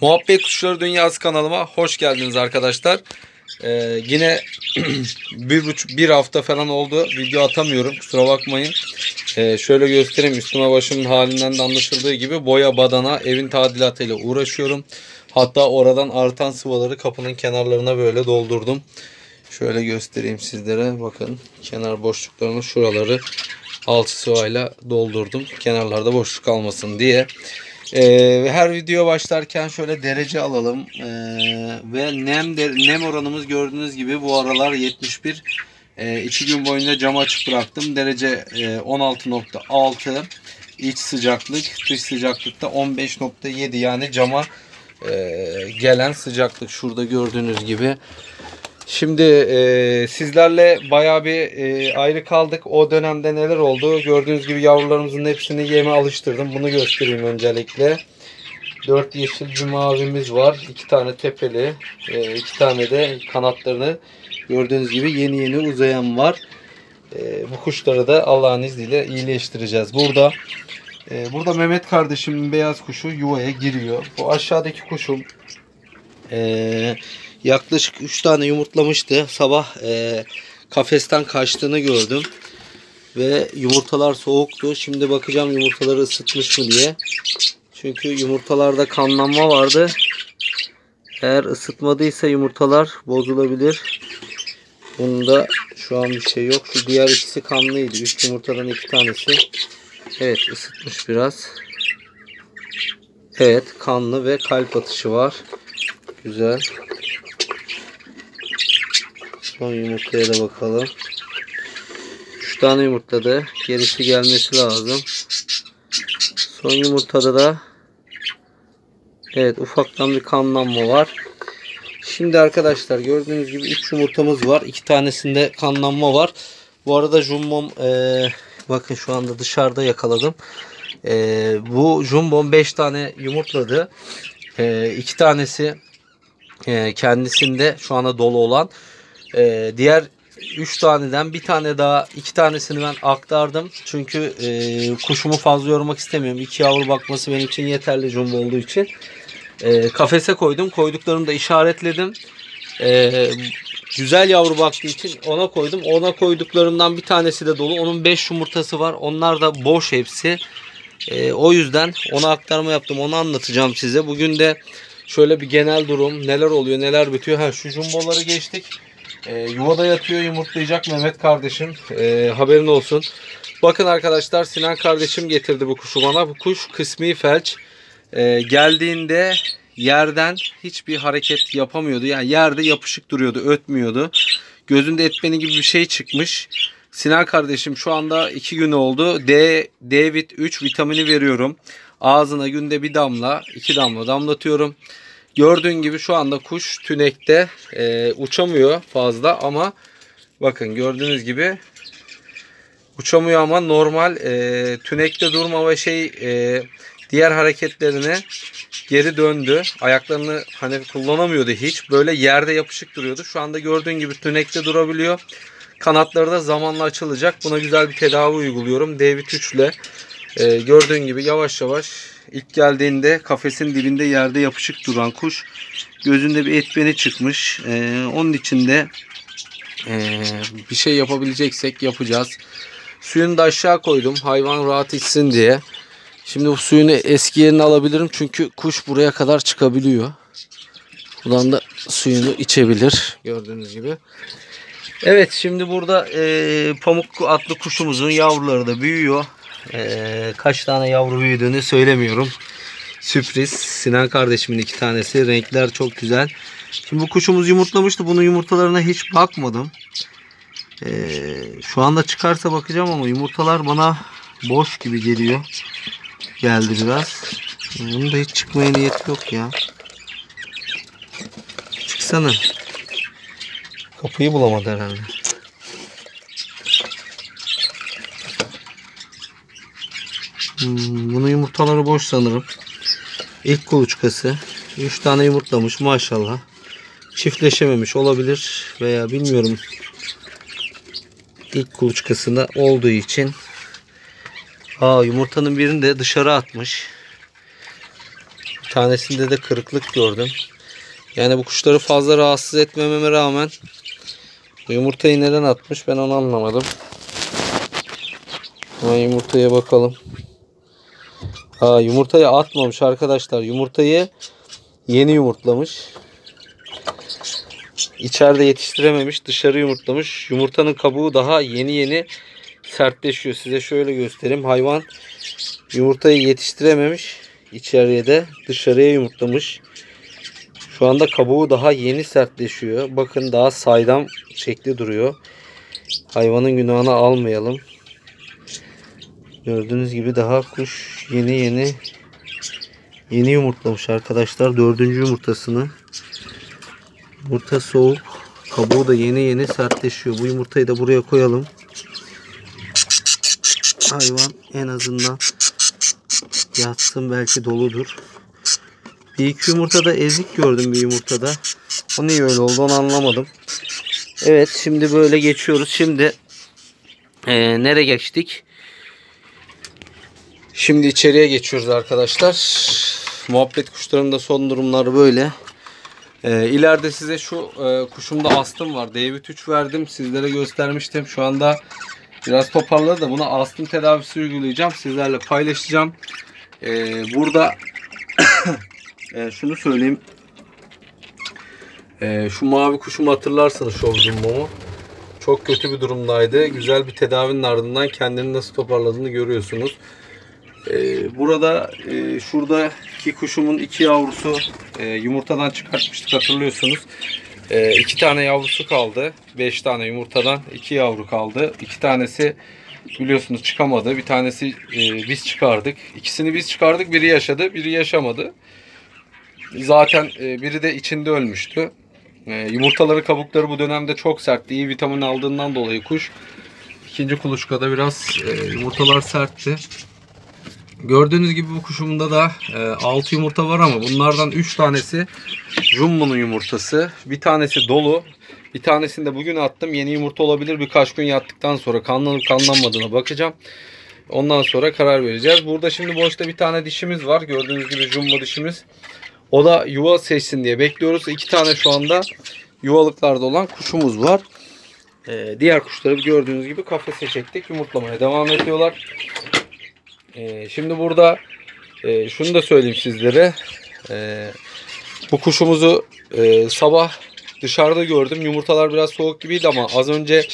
Muhabbet Kuşları Dünyası kanalıma hoş geldiniz arkadaşlar. Ee, yine bir buçuk bir hafta falan oldu video atamıyorum kusura bakmayın. Ee, şöyle göstereyim üstüme başımın halinden de anlaşıldığı gibi boya badana evin tadilatıyla uğraşıyorum. Hatta oradan artan sıvaları kapının kenarlarına böyle doldurdum. Şöyle göstereyim sizlere bakın kenar boşluklarını şuraları altı sıvayla doldurdum. Kenarlarda boşluk kalmasın diye. Ee, her video başlarken şöyle derece alalım. Ee, ve nem de, nem oranımız gördüğünüz gibi bu aralar 71. Ee, iki gün boyunca camı açık bıraktım. Derece e, 16.6. İç sıcaklık, dış sıcaklıkta 15.7 yani cama e, gelen sıcaklık şurada gördüğünüz gibi. Şimdi e, sizlerle bayağı bir e, ayrı kaldık. O dönemde neler oldu? Gördüğünüz gibi yavrularımızın hepsini yeme alıştırdım. Bunu göstereyim öncelikle. 4 yeşil bir mavimiz var. 2 tane tepeli. 2 e, tane de kanatlarını gördüğünüz gibi yeni yeni uzayan var. E, bu kuşları da Allah'ın izniyle iyileştireceğiz. Burada e, burada Mehmet kardeşimin beyaz kuşu yuvaya giriyor. Bu aşağıdaki kuşum eee yaklaşık 3 tane yumurtlamıştı. Sabah e, kafesten kaçtığını gördüm. Ve yumurtalar soğuktu. Şimdi bakacağım yumurtaları ısıtmış mı diye. Çünkü yumurtalarda kanlanma vardı. Eğer ısıtmadıysa yumurtalar bozulabilir. Bunda şu an bir şey yok. Şu diğer ikisi kanlıydı. 3 yumurtadan 2 tanesi. Evet ısıtmış biraz. Evet kanlı ve kalp atışı var. Güzel. Son yumurtaya da bakalım. 3 tane yumurtladı. Gerisi gelmesi lazım. Son yumurtada da Evet ufaktan bir kanlanma var. Şimdi arkadaşlar gördüğünüz gibi 3 yumurtamız var. 2 tanesinde kanlanma var. Bu arada jumbom e, bakın şu anda dışarıda yakaladım. E, bu jumbom 5 tane yumurtladı. 2 e, tanesi e, kendisinde şu anda dolu olan ee, diğer 3 taneden bir tane daha iki tanesini ben aktardım. Çünkü e, kuşumu fazla yormak istemiyorum. İki yavru bakması benim için yeterli jumbo olduğu için. E, kafese koydum. Koyduklarımı da işaretledim. E, güzel yavru baktığı için ona koydum. Ona koyduklarımdan bir tanesi de dolu. Onun 5 yumurtası var. Onlar da boş hepsi. E, o yüzden ona aktarma yaptım. Onu anlatacağım size. Bugün de şöyle bir genel durum. Neler oluyor neler bitiyor. Ha, şu jumboları geçtik. E, yuvada yatıyor yumurtlayacak Mehmet kardeşim. E, haberin olsun. Bakın arkadaşlar Sinan kardeşim getirdi bu kuşu bana. Bu kuş kısmi felç. E, geldiğinde yerden hiçbir hareket yapamıyordu. Yani yerde yapışık duruyordu, ötmüyordu. Gözünde etmeni gibi bir şey çıkmış. Sinan kardeşim şu anda 2 gün oldu. D, D vit 3 vitamini veriyorum. Ağzına günde bir damla, iki damla damlatıyorum. Gördüğün gibi şu anda kuş tünekte e, uçamıyor fazla ama bakın gördüğünüz gibi uçamıyor ama normal e, tünekte durma ve şey e, diğer hareketlerine geri döndü. Ayaklarını hani kullanamıyordu hiç. Böyle yerde yapışık duruyordu. Şu anda gördüğün gibi tünekte durabiliyor. Kanatları da zamanla açılacak. Buna güzel bir tedavi uyguluyorum. David 3 ile e, gördüğün gibi yavaş yavaş İlk geldiğinde kafesin dibinde yerde yapışık duran kuş gözünde bir etbeni çıkmış. Ee, onun içinde e, bir şey yapabileceksek yapacağız. Suyunu da aşağı koydum hayvan rahat içsin diye. Şimdi bu suyunu eski yerine alabilirim çünkü kuş buraya kadar çıkabiliyor. Buradan da suyunu içebilir gördüğünüz gibi. Evet şimdi burada e, pamuk atlı kuşumuzun yavruları da büyüyor. Ee, kaç tane yavru büyüdüğünü söylemiyorum. Sürpriz. Sinan kardeşimin iki tanesi. Renkler çok güzel. Şimdi bu kuşumuz yumurtlamıştı. Bunun yumurtalarına hiç bakmadım. Ee, şu anda çıkarsa bakacağım ama yumurtalar bana boş gibi geliyor. Geldi biraz. Bunun da hiç çıkmaya niyeti yok ya. Çıksana. Kapıyı bulamadı herhalde. Hmm, bunun yumurtaları boş sanırım. İlk kuluçkası. 3 tane yumurtlamış maşallah. Çiftleşememiş olabilir veya bilmiyorum. İlk kuluçkasında olduğu için. Aa yumurtanın birini de dışarı atmış. Bir tanesinde de kırıklık gördüm. Yani bu kuşları fazla rahatsız etmememe rağmen bu yumurtayı neden atmış ben onu anlamadım. Hemen yumurtaya bakalım. Ha, yumurtayı atmamış arkadaşlar. Yumurtayı yeni yumurtlamış. İçeride yetiştirememiş. Dışarı yumurtlamış. Yumurtanın kabuğu daha yeni yeni sertleşiyor. Size şöyle göstereyim. Hayvan yumurtayı yetiştirememiş. İçeriye de dışarıya yumurtlamış. Şu anda kabuğu daha yeni sertleşiyor. Bakın daha saydam şekli duruyor. Hayvanın günahını almayalım. Gördüğünüz gibi daha kuş yeni yeni yeni yumurtlamış arkadaşlar. Dördüncü yumurtasını. Yumurta soğuk. Kabuğu da yeni yeni sertleşiyor. Bu yumurtayı da buraya koyalım. Hayvan en azından yatsın belki doludur. Bir iki yumurtada ezik gördüm bir yumurtada. O niye öyle oldu onu anlamadım. Evet şimdi böyle geçiyoruz. Şimdi eee nereye geçtik? Şimdi içeriye geçiyoruz arkadaşlar. Muhabbet kuşlarının da son durumları böyle. Ee, ileride size şu e, kuşumda astım var. David 3 verdim. Sizlere göstermiştim. Şu anda biraz toparladı da buna astım tedavisi uygulayacağım. Sizlerle paylaşacağım. Ee, burada e, şunu söyleyeyim. Ee, şu mavi kuşumu hatırlarsanız şov jumbomu. Çok kötü bir durumdaydı. Güzel bir tedavinin ardından kendini nasıl toparladığını görüyorsunuz. Ee, burada e, şuradaki kuşumun iki yavrusu e, yumurtadan çıkartmıştık hatırlıyorsunuz. E, iki tane yavrusu kaldı. Beş tane yumurtadan iki yavru kaldı. İki tanesi biliyorsunuz çıkamadı. Bir tanesi e, biz çıkardık. İkisini biz çıkardık. Biri yaşadı, biri yaşamadı. Zaten e, biri de içinde ölmüştü. E, yumurtaları kabukları bu dönemde çok sertti. İyi vitamin aldığından dolayı kuş. İkinci kuluçkada biraz e, yumurtalar sertti. Gördüğünüz gibi bu kuşumda da e, 6 yumurta var ama bunlardan 3 tanesi Jumbo'nun yumurtası. Bir tanesi dolu. Bir tanesini de bugün attım. Yeni yumurta olabilir. Birkaç gün yattıktan sonra kanlanıp kanlanmadığına bakacağım. Ondan sonra karar vereceğiz. Burada şimdi boşta bir tane dişimiz var. Gördüğünüz gibi Jumbo dişimiz. O da yuva seçsin diye bekliyoruz. İki tane şu anda yuvalıklarda olan kuşumuz var. E, diğer kuşları gördüğünüz gibi kafese çektik. Yumurtlamaya devam ediyorlar. Ee, şimdi burada e, şunu da söyleyeyim sizlere. Ee, bu kuşumuzu e, sabah dışarıda gördüm. Yumurtalar biraz soğuk gibiydi ama az önce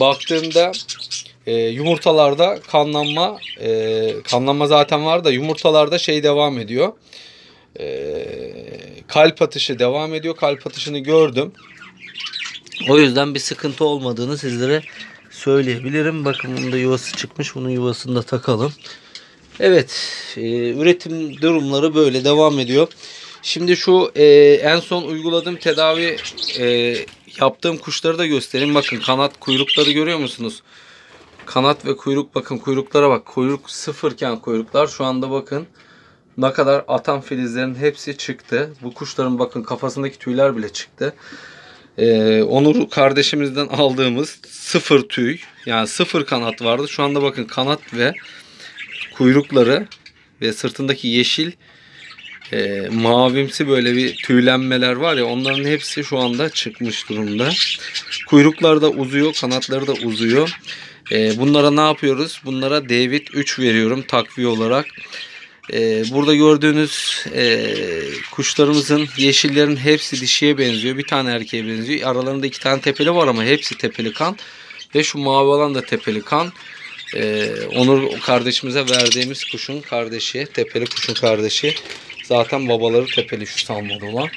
baktığımda e, yumurtalarda kanlanma e, kanlanma zaten var da yumurtalarda şey devam ediyor. E, kalp atışı devam ediyor. Kalp atışını gördüm. O yüzden bir sıkıntı olmadığını sizlere söyleyebilirim. Bakın bunun da yuvası çıkmış. Bunun yuvasını da takalım. Evet, e, üretim durumları böyle devam ediyor. Şimdi şu e, en son uyguladığım tedavi e, yaptığım kuşları da göstereyim. Bakın kanat kuyrukları görüyor musunuz? Kanat ve kuyruk bakın kuyruklara bak. Kuyruk sıfırken kuyruklar şu anda bakın ne kadar atan filizlerin hepsi çıktı. Bu kuşların bakın kafasındaki tüyler bile çıktı. Ee, Onur kardeşimizden aldığımız sıfır tüy yani sıfır kanat vardı. Şu anda bakın kanat ve kuyrukları ve sırtındaki yeşil e, mavimsi böyle bir tüylenmeler var ya onların hepsi şu anda çıkmış durumda. Kuyruklar da uzuyor, kanatları da uzuyor. E, bunlara ne yapıyoruz? Bunlara David 3 veriyorum takviye olarak. E, burada gördüğünüz e, kuşlarımızın yeşillerin hepsi dişiye benziyor. Bir tane erkeğe benziyor. Aralarında iki tane tepeli var ama hepsi tepeli kan. Ve şu mavi olan da tepeli kan. Ee, Onur kardeşimize verdiğimiz kuşun kardeşi, tepeli kuşun kardeşi. Zaten babaları tepeli şu salmada olan.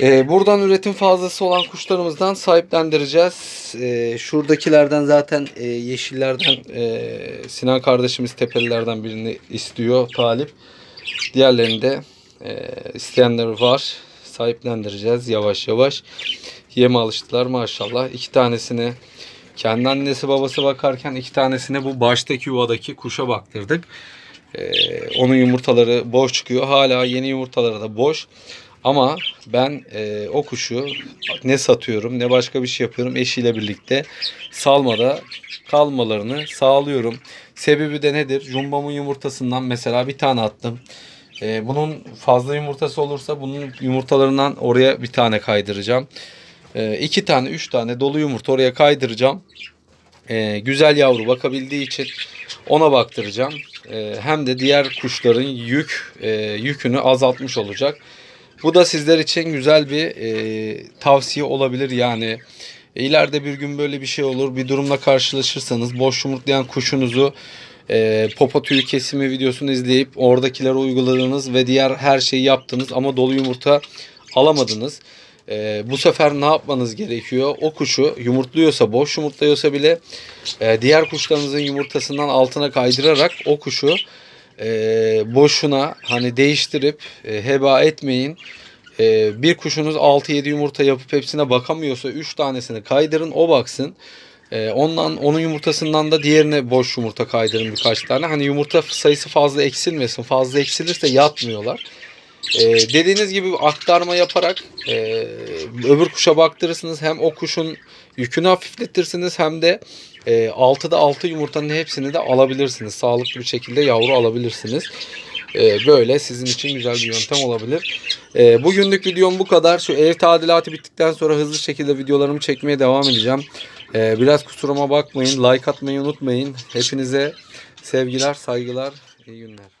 Ee, buradan üretim fazlası olan kuşlarımızdan sahiplendireceğiz. Ee, şuradakilerden zaten e, yeşillerden e, Sinan kardeşimiz tepelilerden birini istiyor talip. Diğerlerini de e, isteyenler var. Sahiplendireceğiz yavaş yavaş. Yeme alıştılar maşallah. İki tanesini kendi annesi babası bakarken iki tanesine bu baştaki yuvadaki kuşa baktırdık. Ee, onun yumurtaları boş çıkıyor. Hala yeni yumurtaları da boş. Ama ben e, o kuşu ne satıyorum ne başka bir şey yapıyorum eşiyle birlikte salmada kalmalarını sağlıyorum. Sebebi de nedir? Jumbam'ın yumurtasından mesela bir tane attım. Ee, bunun fazla yumurtası olursa bunun yumurtalarından oraya bir tane kaydıracağım. Ee, iki tane, üç tane dolu yumurta oraya kaydıracağım. Ee, güzel yavru bakabildiği için ona baktıracağım. Ee, hem de diğer kuşların yük e, yükünü azaltmış olacak. Bu da sizler için güzel bir e, tavsiye olabilir. Yani ileride bir gün böyle bir şey olur. Bir durumla karşılaşırsanız boş yumurtlayan kuşunuzu e, popo tüyü kesimi videosunu izleyip oradakileri uyguladınız ve diğer her şeyi yaptınız ama dolu yumurta alamadınız. E, bu sefer ne yapmanız gerekiyor? O kuşu yumurtluyorsa, boş yumurtluyorsa bile e, diğer kuşlarınızın yumurtasından altına kaydırarak o kuşu e, boşuna hani değiştirip e, heba etmeyin. E, bir kuşunuz 6-7 yumurta yapıp hepsine bakamıyorsa 3 tanesini kaydırın o baksın. E, ondan onun yumurtasından da diğerine boş yumurta kaydırın birkaç tane. Hani yumurta sayısı fazla eksilmesin. Fazla eksilirse yatmıyorlar. E, dediğiniz gibi aktarma yaparak e, öbür kuşa baktırırsınız. Hem o kuşun yükünü hafifletirsiniz hem de e, 6'da 6 yumurtanın hepsini de alabilirsiniz. Sağlıklı bir şekilde yavru alabilirsiniz. E, böyle sizin için güzel bir yöntem olabilir. E, bugünlük videom bu kadar. Şu ev tadilatı bittikten sonra hızlı şekilde videolarımı çekmeye devam edeceğim. E, biraz kusuruma bakmayın. Like atmayı unutmayın. Hepinize sevgiler, saygılar, iyi günler.